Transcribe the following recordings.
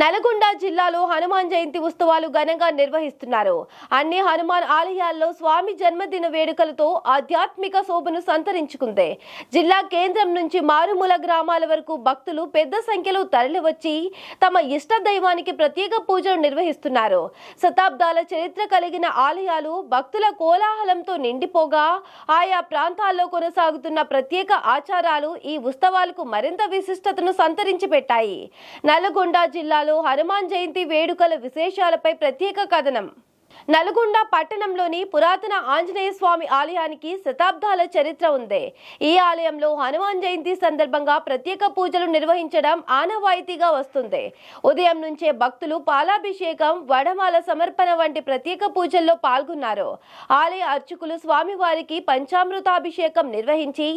నల్గొండ జిల్లాలో హనుమాన్ జయంతి ఉత్సవాలు ఘనంగా నిర్వహిస్తున్నారు. అన్ని హనుమాన్ ఆలయాల్లో స్వామి జన్మదిన వేడుకలతో ఆధ్యాత్మిక శోభను సంతరించుకుంది. జిల్లా కేంద్రం నుంచి మారుమూల గ్రామాల వరకు భక్తులు పెద్ద సంఖ్యలో తరలివచ్చి తమ ఇష్ట దైవానికి ప్రత్యేక పూజలు నిర్వహిస్తున్నారు. శతాబ్దాల చరిత్ర కలిగిన ఆలయాలు భక్తుల కోలాహలంతో నిండిపోగా ఆయా ప్రాంతాల్లో కొనసాగుతున్న ప్రత్యేక ఆచారాలు ఈ ఉత్సవాలకు మరింత విశిష్టతను సంతరించి పెట్టాయి నల్గొండ జిల్లాలో హనుమాన్ జయంతి వేడుకల విశేషాలపై ప్రత్యేక కథనం. నల్గొండ పట్టణంలోని పురాతన ఆంజనేయ స్వామి ఆలయానికి శతాబ్దాల చరిత్ర ఉంది. ఈ ఆలయంలో హనుమాన్ జయంతి సందర్భంగా ప్రత్యేక పూజలు నిర్వహించడం ఆనవాయితీగా వస్తుంది. ఉదయం నుంచే భక్తులు పాలాభిషేకం వడమాల సమర్పణ వంటి ప్రత్యేక పూజల్లో పాల్గొన్నారు. ఆలయ అర్చకులు స్వామివారికి పంచామృతాభిషేకం నిర్వహించి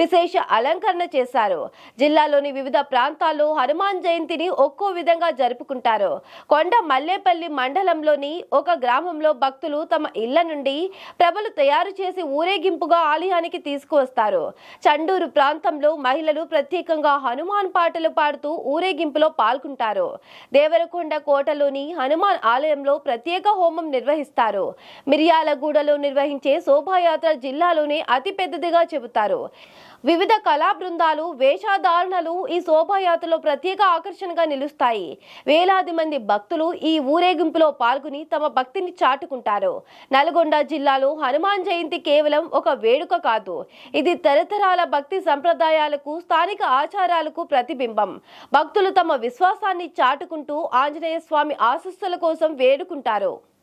విశేష అలంకరణ చేశారు. జిల్లాలోని వివిధ ప్రాంతాల్లో హనుమాన్ జయంతిని ఒక్కో విధంగా జరుపుకుంటారు. కొండ మల్లేపల్లి మండలంలోని ఒక సమీపంలో భక్తులు తమ ఇళ్ళ నుండి ప్రభలు తయారు చేసి ఊరేగింపుగా ఆలయానికి తీసుకువస్తారు. చండూరు ప్రాంతంలో మహిళలు ప్రత్యేకంగా హనుమాన్ పాటలు పాడుతూ ఊరేగింపులో పాల్గొంటారు. దేవరకొండ కోటలోని హనుమాన్ ఆలయంలో ప్రత్యేక హోమం నిర్వహిస్తారు. మిర్యాలగూడలో నిర్వహించే శోభాయాత్ర జిల్లాలోనే అతి పెద్దదిగా చెబుతారు. వివిధ కళా బృందాలు వేషధారణలు ఈ శోభాయాత్రలో ప్రత్యేక ఆకర్షణగా నిలుస్తాయి. వేలాది మంది భక్తులు ఈ ఊరేగింపులో పాల్గొని తమ భక్తిని చాటుకుంటారు. నల్గొండ జిల్లాలో హనుమాన్ జయంతి కేవలం ఒక వేడుక కాదు. ఇది తరతరాల భక్తి సంప్రదాయాలకు స్థానిక ఆచారాలకు ప్రతిబింబం. భక్తులు తమ విశ్వాసాన్ని చాటుకుంటూ ఆంజనేయ స్వామి ఆశస్సుల కోసం వేడుకుంటారు.